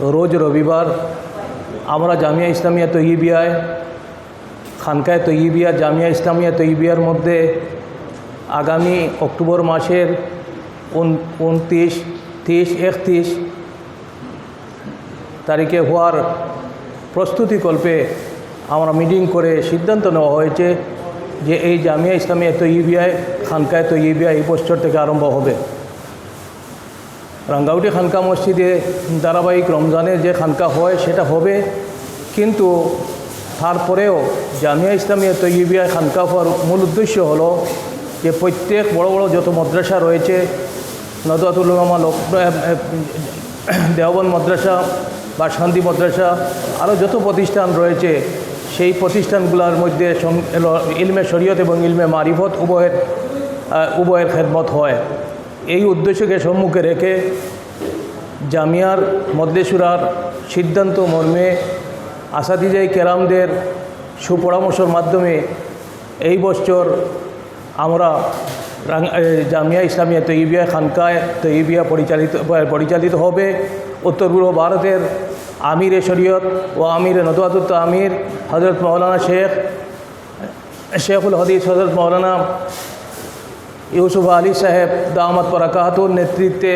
রোজ রবিবার আমরা জামিয়া ইসলামিয়া তৈবিয়ায় খানকায় তৈবিয়া জামিয়া ইসলামিয়া তৈবিয়ার মধ্যে আগামী অক্টোবর মাসের উন- উনত্রিশ, তিরিশ, একত্রিশ তারিখে হওয়ার প্রস্তুতিকল্পে আমরা মিটিং করে সিদ্ধান্ত নেওয়া হয়েছে যে এই জামিয়া ইসলামিয়া তৈবিয়ায় খানকায় তৈবিয়া এই বছর থেকে আরম্ভ হবে। রাঙ্গাউটি খানকা মসজিদে ধারাবাহিক রমজানে যে খানকা হয় সেটা হবে। কিন্তু তারপরেও জামিয়া ইসলামিয়া তৈবিয়া খানকা হওয়ার মূল উদ্দেশ্য হলো যে প্রত্যেক বড় বড় যত মাদ্রাসা রয়েছে নদাতুল উলামা, লোক দেওবন মাদ্রাসা বা শান্তি মাদ্রাসা আরও যত প্রতিষ্ঠান রয়েছে, সেই প্রতিষ্ঠানগুলোর মধ্যে ইলমে শরীয়ত এবং ইলমে মারিফত উভয়ের উভয়ের খেদমত হয়। এই উদ্দেশ্যকে সম্মুখে রেখে জামিয়ার মদ্দেশুরার সিদ্ধান্ত মর্মে আসাদিজাই কেরামদের সুপরামর্শের মাধ্যমে এই বছর আমরা জামিয়া ইসলামিয়া তৈবিয়া খানকায় তৈবিয়া পরিচালিত পরিচালিত হবে। উত্তর পূর্ব ভারতের আমির শরীয়ত ও আমির নদওয়াতুত আমির হজরত মৌলানা শেখ, শেখুল হদিস হজরত মৌলানা ইউসুফ আলী সাহেব দামাত পরাকাহাতুর নেতৃত্বে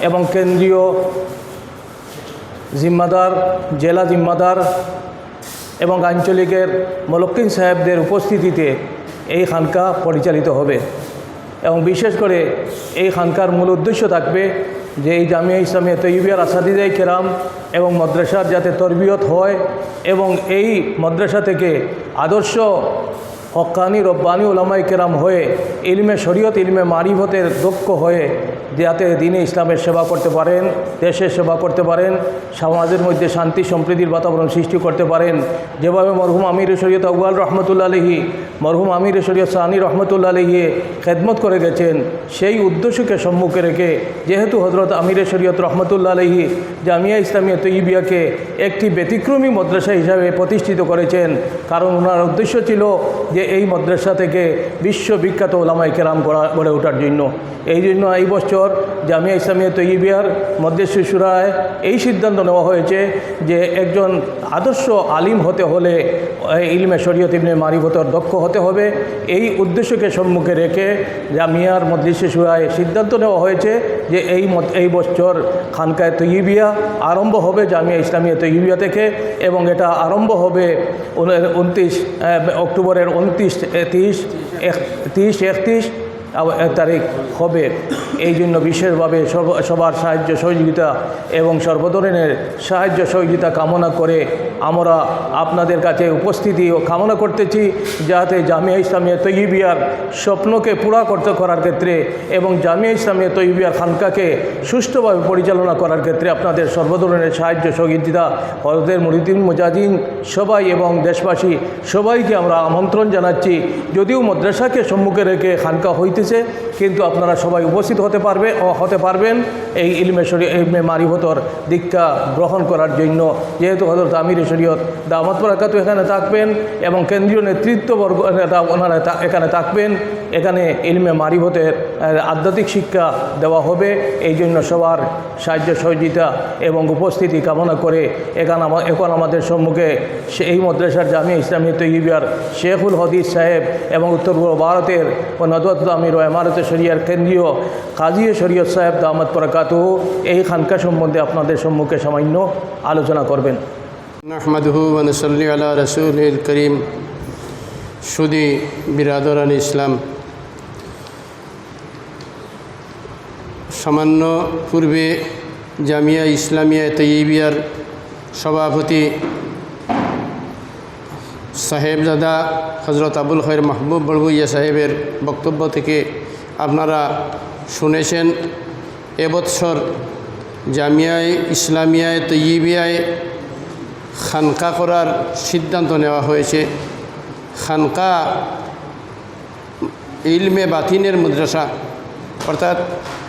এবং কেন্দ্রীয় জিম্মাদার, জেলা জিম্মাদার এবং আঞ্চলিকের মলক্কিন সাহেবদের উপস্থিতিতে এই খানকা পরিচালিত হবে। এবং বিশেষ করে এই খানকার মূল উদ্দেশ্য থাকবে যে এই জামিয়া ইসলামিয়া তৈবিয়ার আসাদিদাই কেরাম এবং মাদ্রাসার যাতে তরবিয়ত হয় এবং এই মাদ্রাসা থেকে আদর্শ হকানি রব্বানি ওলামাই কেরাম হয়ে, ইলমে শরীয়ত, ইলমে মারিভতের দক্ষ হয়ে যাতে দিনে ইসলামের সেবা করতে পারেন, দেশের সেবা করতে পারেন, সমাজের মধ্যে শান্তি, সম্প্রীতির বাতাবরণ সৃষ্টি করতে পারেন। যেভাবে মরহুম আমির শরীয়ত আকবাল রহমতুল্লা আলহী মরহুম আমির শরীয়ত সানি রহমতুল্লা আলহী খেদমত করে গেছেন, সেই উদ্দেশ্যকে সম্মুখে রেখে, যেহেতু হজরত আমির শরীয়ত রহমতুল্লা আলহী জামিয়া ইসলামিয়া তৈবিয়াকে একটি ব্যতিক্রমী মাদ্রাসা হিসাবে প্রতিষ্ঠিত করেছেন, কারণ ওনার উদ্দেশ্য ছিল যে এই মাদ্রাসা থেকে বিশ্ববিখ্যাত ওলামাই কেরাম গড়া, গড়ে ওঠার জন্য। এই জন্য এই বছর জামিয়া ইসলামিয়া তৈবিয়ার মধ্যে শিশুরায় এই সিদ্ধান্ত নেওয়া হয়েছে যে একজন আদর্শ আলিম হতে হলে ইলমে শরীয়ত ইবনে মারিফতর দক্ষ হতে হবে। এই উদ্দেশ্যকে সম্মুখে রেখে জামিয়ার মধ্যে শিশুরায় সিদ্ধান্ত নেওয়া হয়েছে যে এই এই বছর খানকায় তৈবিয়া আরম্ভ হবে জামিয়া ইসলামিয়া তৈবিয়া থেকে এবং এটা আরম্ভ হবে উনত্রিশ অক্টোবরের উনত্রিশ তিরিশ এক তিরিশ একত্রিশ আবার এক তারিখ হবে। এই জন্য বিশেষভাবে সবার সাহায্য সহযোগিতা এবং সর্বধরনের সাহায্য সহযোগিতা কামনা করে আমরা আপনাদের কাছে উপস্থিতি ও কামনা করতেছি, যাতে জামিয়া ইসলামিয়া তৈবিয়ার স্বপ্নকে পুরা করতে করার ক্ষেত্রে এবং জামিয়া ইসলামিয়া তৈবিয়ার খানকাকে সুষ্ঠুভাবে পরিচালনা করার ক্ষেত্রে আপনাদের সর্বধরনের সাহায্য সহযোগিতা হরদের মুরিদিন মুজাজিন সবাই এবং দেশবাসী সবাইকে আমরা আমন্ত্রণ জানাচ্ছি। যদিও মাদ্রাসাকে সম্মুখে রেখে খানকা হইতেছে কিন্তু আপনারা সবাই উপস্থিত হতে পারবে, ও হতে পারবেন। এই ইলমে শরী ইলমে মারিফতর দীক্ষা গ্রহণ করার জন্য। যেহেতু হজরত আমির শরীয়ত দামত এখানে থাকবেন এবং কেন্দ্রীয় নেতৃত্ববর্গ নেতা ওনারা এখানে থাকবেন, এখানে ইলমে মারিফতের আধ্যাত্মিক শিক্ষা দেওয়া হবে। এই জন্য সবার সাহায্য সহযোগিতা এবং উপস্থিতি কামনা করে এখানে এখন আমাদের সম্মুখে এই মাদ্রাসার জামিয়া ইসলামী তৈবিয়ার শেখুল হদিস সাহেব এবং উত্তর পূর্ব ভারতের নদওয়াত আমির আমির ও এমারত শরিয়ার কেন্দ্রীয় কাজী শরীয়ত সাহেব দামদ পরাকাত এই খানকা সম্বন্ধে আপনাদের সম্মুখে সামান্য আলোচনা করবেন। করিম, সুদি বিরাদরান ইসলাম। সামান্য পূর্বে জামিয়া ইসলামিয়া তৈবিয়ার সভাপতি সাহেবজাদা হজরত আবুল খৈর মাহবুব বড়বুইয়া সাহেবের বক্তব্য থেকে আপনারা শুনেছেন, এবৎসর জামিয়ায়, ইসলামিয়ায় তৈবিয়ায় খানকা করার সিদ্ধান্ত নেওয়া হয়েছে। খানকা ইলমে বাতিনের মাদ্রাসা, অর্থাৎ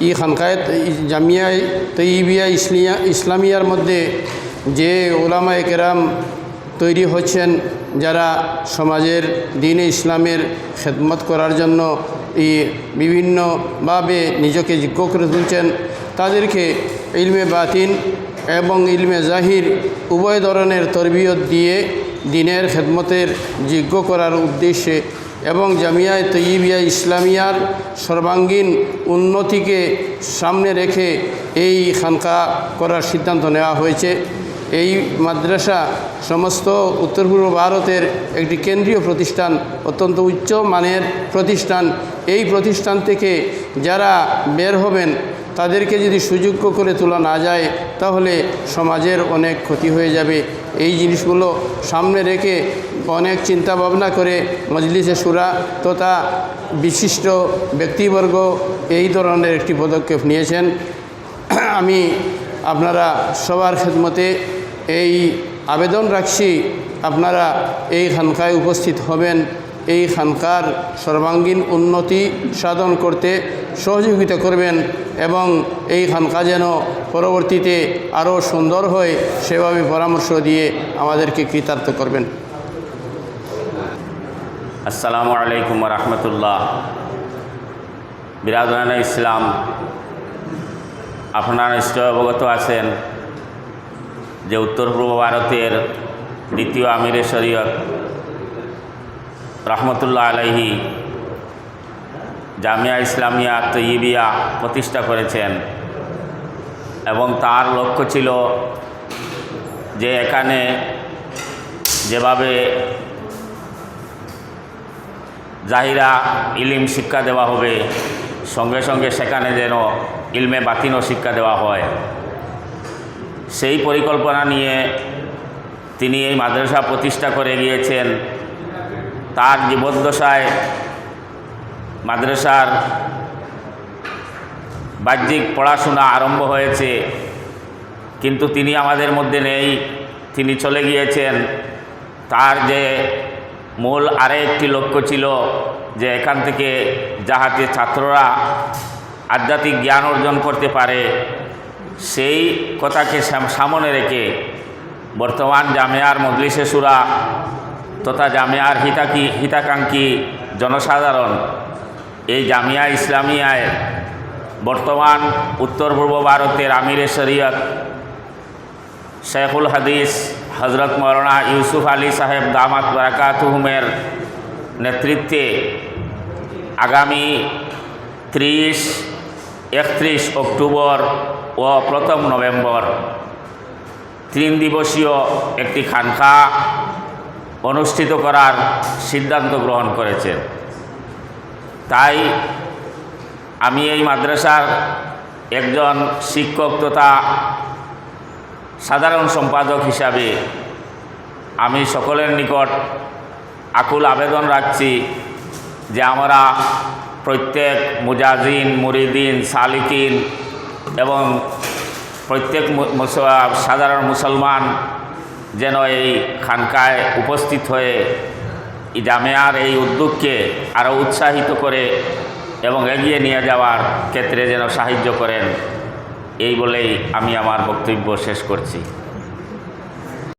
ই খানকায় জামিয়ায় তৈবিয়া ইসলিয়া, ইসলামিয়ার মধ্যে যে ওলামায় কেরাম তৈরি হচ্ছেন যারা সমাজের, দিনে ইসলামের খেদমত করার জন্য এই বিভিন্নভাবে নিজেকে যোগ্য করে তুলছেন, তাদেরকে ইলমে বাতিন এবং ইলমে জাহির উভয় ধরনের তরবিয়ত দিয়ে দিনের খেদমতের যোগ্য করার উদ্দেশ্যে এবং জামিয়ায় তৈবিয়া ইসলামিয়ার সর্বাঙ্গীন উন্নতিকে সামনে রেখে এই খানকা করার সিদ্ধান্ত নেওয়া হয়েছে। এই মাদ্রাসা সমস্ত উত্তর পূর্ব ভারতের একটি কেন্দ্রীয় প্রতিষ্ঠান, অত্যন্ত উচ্চ মানের প্রতিষ্ঠান। এই প্রতিষ্ঠান থেকে যারা বের হবেন, তাদেরকে যদি সুযোগ্য করে তোলা না যায়, তাহলে সমাজের অনেক ক্ষতি হয়ে যাবে। এই জিনিসগুলো সামনে রেখে অনেক চিন্তা ভাবনা করে মজলিসে সুরা তথা বিশিষ্ট ব্যক্তিবর্গ এই ধরনের একটি পদক্ষেপ নিয়েছেন। আমি আপনারা সবার খেদমতে এই আবেদন রাখছি, আপনারা এই খানকায় উপস্থিত হবেন। এই খানকার সর্বাঙ্গীন উন্নতি সাধন করতে সহযোগিতা করবেন এবং এই খানকা যেন পরবর্তীতে আরও সুন্দর হয়, সেভাবে পরামর্শ দিয়ে আমাদেরকে কৃতার্থ করবেন। আসসালামু আলাইকুম রহমতুল্লাহ। বিরাদান ইসলাম, আপনারা নিশ্চয় অবগত আছেন। যে উত্তর পূর্ব ভারতের দ্বিতীয় আমিরে শরীয়ত রহমতুল্লাহ আলাইহি জামিয়া ইসলামিয়া তৈবিয়া প্রতিষ্ঠা করেছেন এবং তার লক্ষ্য ছিল যে এখানে যেভাবে জাহিরা ইলিম শিক্ষা দেওয়া হবে, সঙ্গে সঙ্গে সেখানে যেন ইলমে বাতিনও শিক্ষা দেওয়া হয়। সেই পরিকল্পনা নিয়ে তিনি এই মাদ্রাসা প্রতিষ্ঠা করে গিয়েছেন। তার জীবদ্দশায় মাদ্রাসার বাহ্যিক পড়াশোনা আরম্ভ হয়েছে। কিন্তু তিনি আমাদের মধ্যে নেই। তিনি চলে গিয়েছেন। তার যে মূল আরেকটি লক্ষ্য ছিল যে এখান থেকে যাহাতে ছাত্ররা আধ্যাত্মিক জ্ঞান অর্জন করতে পারে সেই কথাকে সামনে রেখে বর্তমান জামিয়ার মজলিসে সুরা তথা জামিয়ার হিতাকি হিতাকাঙ্ক্ষী জনসাধারণ এই জামিয়া ইসলামিয়ায় বর্তমান উত্তর পূর্ব ভারতের আমিরে শরীয়ত শেখুল হাদিস হজরত মৌলানা ইউসুফ আলী সাহেব দামাত বারাকাতুহুমের নেতৃত্বে আগামী ত্রিশ, একত্রিশ অক্টোবর ও প্রথম নভেম্বর। তিন দিবসীয় একটি খানকা অনুষ্ঠিত করার সিদ্ধান্ত গ্রহণ করেছেন তাই আমি এই মাদ্রাসার একজন শিক্ষক তথা সাধারণ সম্পাদক হিসাবে আমি সকলের নিকট আকুল আবেদন রাখছি যে আমরা প্রত্যেক মুজাজিন, মুরিদিন, সালিকিন এবং প্রত্যেক সাধারণ মুসলমান যেন এই খানকায় উপস্থিত হয়ে জামেয়ার এই উদ্যোগকে আরও উৎসাহিত করে এবং এগিয়ে নিয়ে যাওয়ার ক্ষেত্রে যেন সাহায্য করেন, এই বলেই আমি আমার বক্তব্য শেষ করছি।